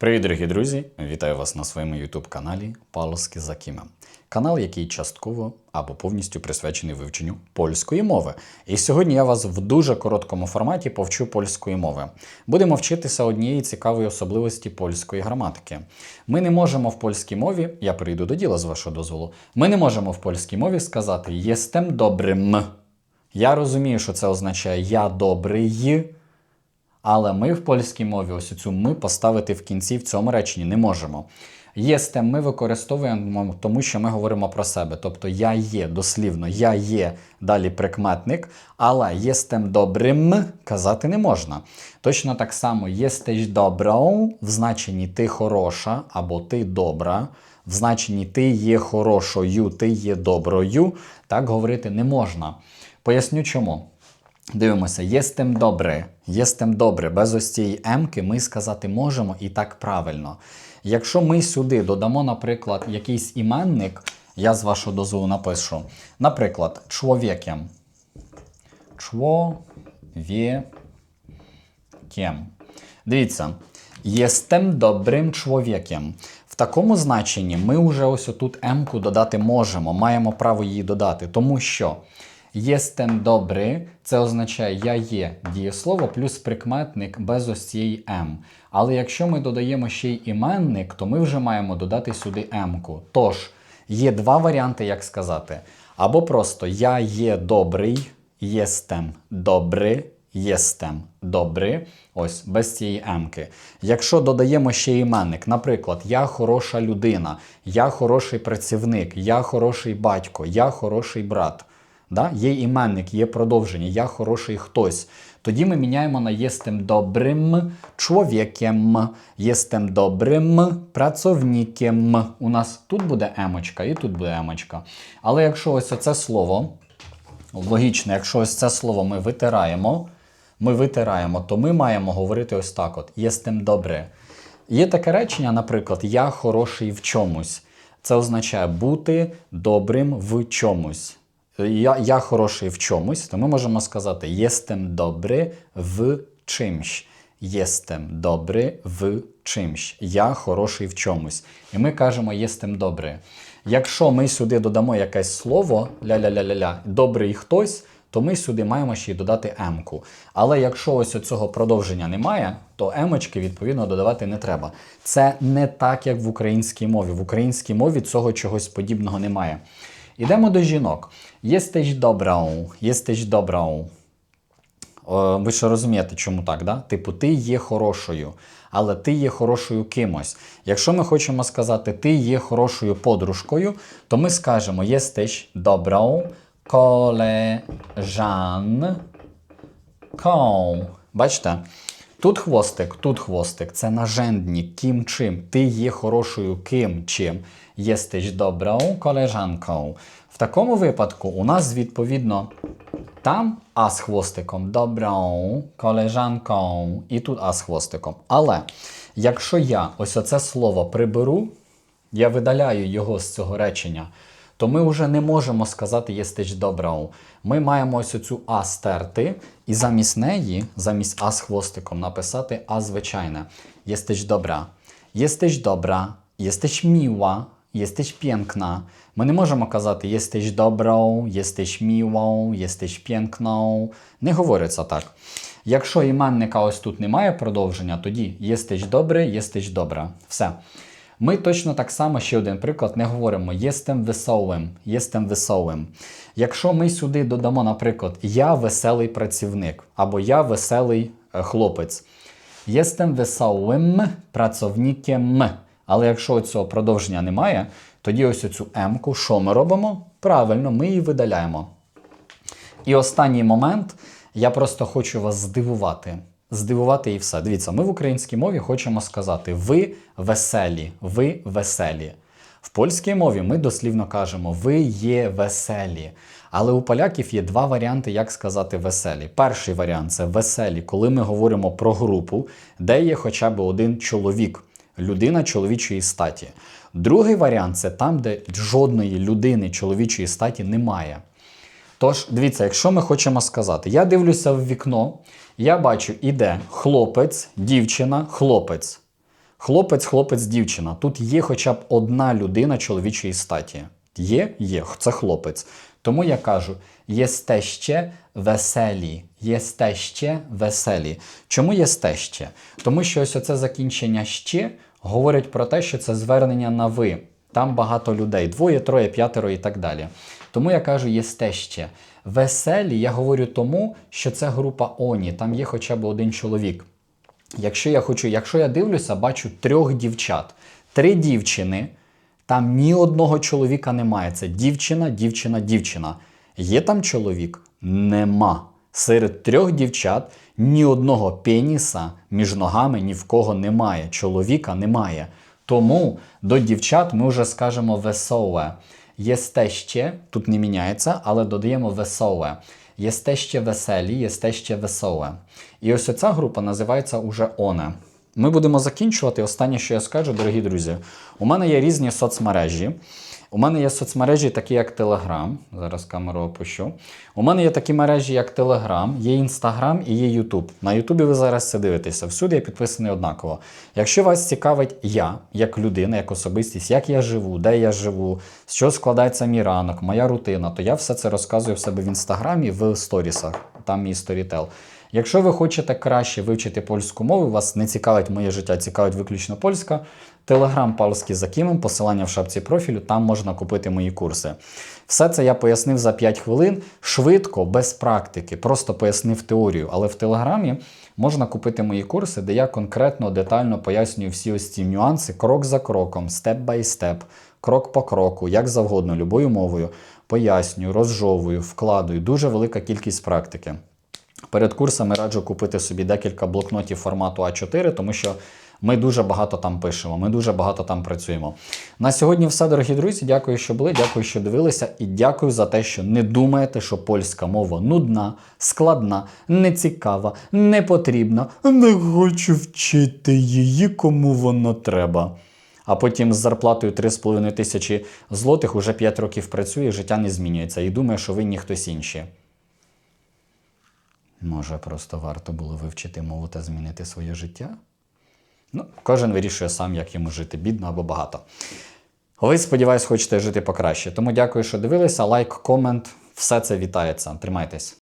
Привіт, дорогі друзі! Вітаю вас на своєму YouTube каналі Палоски за Кімем. Канал, який частково або повністю присвячений вивченню польської мови. І сьогодні я вас в дуже короткому форматі повчу польської мови. Будемо вчитися однієї цікавої особливості польської граматики. Ми не можемо в польській мові, я прийду до діла з вашого дозволу. Ми не можемо в польській мові сказати єстем добрим. Я розумію, що це означає я добрий. Але ми в польській мові ось цю ми поставити в кінці в цьому реченні не можемо. Єстем ми використовуємо, тому що ми говоримо про себе. Тобто я є дослівно, я є далі прикметник, але єстем добрим казати не можна. Точно так само єстеś добрą в значенні ти хороша або ти добра. В значенні ти є хорошою, ти є доброю. Так говорити не можна. Поясню чому. Дивимося, єстем добре, єстем добре. Без ось цієї емки ми сказати можемо і так правильно. Якщо ми сюди додамо, наприклад, якийсь іменник, я з вашого дозволу напишу. Наприклад, чоловікем. Чоловікем. Дивіться, єстем добрим чоловіком. В такому значенні ми вже ось отут емку додати можемо, маємо право її додати, тому що. Єстем добрий це означає я є дієслово плюс прикметник без ось цієї М. Але якщо ми додаємо ще й іменник, то ми вже маємо додати сюди М-ку. Тож, є два варіанти, як сказати. Або просто я є добрий, єстем добрий, єстем добрий. Ось без цієї М-ки. Якщо додаємо ще іменник, наприклад, я хороша людина, я хороший працівник, я хороший батько, я хороший брат. Да? Є іменник, є продовження, я хороший хтось. Тоді ми міняємо на єстем добрим чоловіком, єстем добрим працівником. У нас тут буде емочка і тут буде емочка. Але якщо ось це слово, логічно, якщо ось це слово ми витираємо, ми витираємо, то ми маємо говорити ось так: от єстем добре. Є таке речення, наприклад, я хороший в чомусь. Це означає бути добрим в чомусь я я хороший в чомусь, то ми можемо сказати єстем добрий в чимсь. Єстем добрий в чимсь. Я хороший в чомусь. І ми кажемо єстем добрий. Якщо ми сюди додамо якесь слово ля-ля-ля-ля-ля, добрий хтось, то ми сюди маємо ще й додати емку. Але якщо ось цього продовження немає, то емочки, відповідно, додавати не треба. Це не так, як в українській мові. В українській мові цього чогось подібного немає. Ідемо до жінок. Єстеś добрą, єстеś добрą. О, ви ж розумієте, чому так, да? Типу, ти є хорошою, але ти є хорошою кимось. Якщо ми хочемо сказати, ти є хорошою подружкою, то ми скажемо єстеś dobrą koleżanką. Бачите? Тут хвостик, тут хвостик. Це нажендник, ким чим. Ти є хорошою ким чим. Єстеś dobrą koleżanką. В такому випадку у нас, відповідно, там а з хвостиком добрą колежанką і тут а з хвостиком. Але якщо я ось оце слово приберу, я видаляю його з цього речення, то ми вже не можемо сказати єстеч добрą. Ми маємо ось оцю а стерти, і замість неї, замість а з хвостиком, написати а звичайне. Єстеч добра. Єстеч добра, єстеч міła, Jesteś piękna. Ми не можемо казати jesteś dobrą, jesteś miłą, jesteś piękną. Не говориться так. Якщо іменника ось тут немає продовження, тоді jesteś добрий, jesteś добра. Все. Ми точно так само, ще один приклад, не говоримо єстем веселим, єстем веселим. Якщо ми сюди додамо, наприклад, я веселий працівник або я веселий е, хлопець. Єстем веселим працівником. Але якщо цього продовження немає, тоді ось цю М-ку, що ми робимо? Правильно, ми її видаляємо. І останній момент, я просто хочу вас здивувати. Здивувати і все. Дивіться, ми в українській мові хочемо сказати ви веселі, ви веселі. В польській мові ми дослівно кажемо ви є веселі. Але у поляків є два варіанти, як сказати веселі. Перший варіант це веселі, коли ми говоримо про групу, де є хоча б один чоловік людина чоловічої статі. Другий варіант це там, де жодної людини чоловічої статі немає. Тож, дивіться, якщо ми хочемо сказати, я дивлюся в вікно, я бачу, іде хлопець, дівчина, хлопець. Хлопець, хлопець, дівчина. Тут є хоча б одна людина чоловічої статі. Є? Є, це хлопець. Тому я кажу: єсте ще веселі. Єсте ще веселі. Чому єсте ще? Тому що ось оце закінчення ще говорить про те, що це звернення на ви. Там багато людей, двоє, троє, п'ятеро і так далі. Тому я кажу, єсте ще. Веселі я говорю тому, що це група Оні, там є хоча б один чоловік. Якщо я хочу, якщо я дивлюся, бачу трьох дівчат, три дівчини, там ні одного чоловіка немає. Це дівчина, дівчина, дівчина. Є там чоловік? Нема. Серед трьох дівчат ні одного пеніса між ногами ні в кого немає. Чоловіка немає. Тому до дівчат ми вже скажемо веселе. Єсте ще, тут не міняється, але додаємо веселе. Єсте ще веселі, єсте ще веселе. І ось ця група називається уже оне. Ми будемо закінчувати. Останнє, що я скажу, дорогі друзі. У мене є різні соцмережі. У мене є соцмережі, такі як Telegram. Зараз камеру опущу. У мене є такі мережі, як Telegram, є Instagram і є YouTube. На YouTube ви зараз це дивитеся. Всюди я підписаний однаково. Якщо вас цікавить я, як людина, як особистість, як я живу, де я живу, з чого складається мій ранок, моя рутина, то я все це розказую в себе в інстаграмі в сторісах. Там мій сторітел. Якщо ви хочете краще вивчити польську мову, вас не цікавить моє життя, цікавить виключно польська. Телеграм Палський за Кімом, посилання в шапці профілю, там можна купити мої курси. Все це я пояснив за 5 хвилин, швидко, без практики, просто пояснив теорію. Але в Телеграмі можна купити мої курси, де я конкретно, детально пояснюю всі ось ці нюанси крок за кроком, степ бай степ, крок по кроку, як завгодно, любою мовою. Пояснюю, розжовую, вкладую. Дуже велика кількість практики. Перед курсами раджу купити собі декілька блокнотів формату А4, тому що ми дуже багато там пишемо, ми дуже багато там працюємо. На сьогодні все, дорогі друзі. Дякую, що були, дякую, що дивилися, і дякую за те, що не думаєте, що польська мова нудна, складна, нецікава, не потрібна. Не хочу вчити її, кому воно треба. А потім з зарплатою 3,5 тисячі злотих уже 5 років працює, життя не змінюється і думає, що винні хтось інший. Може, просто варто було вивчити мову та змінити своє життя? Ну, кожен вирішує сам, як йому жити, бідно або багато. Ви, сподіваюсь, хочете жити покраще. Тому дякую, що дивилися. Лайк, комент, все це вітається. Тримайтесь.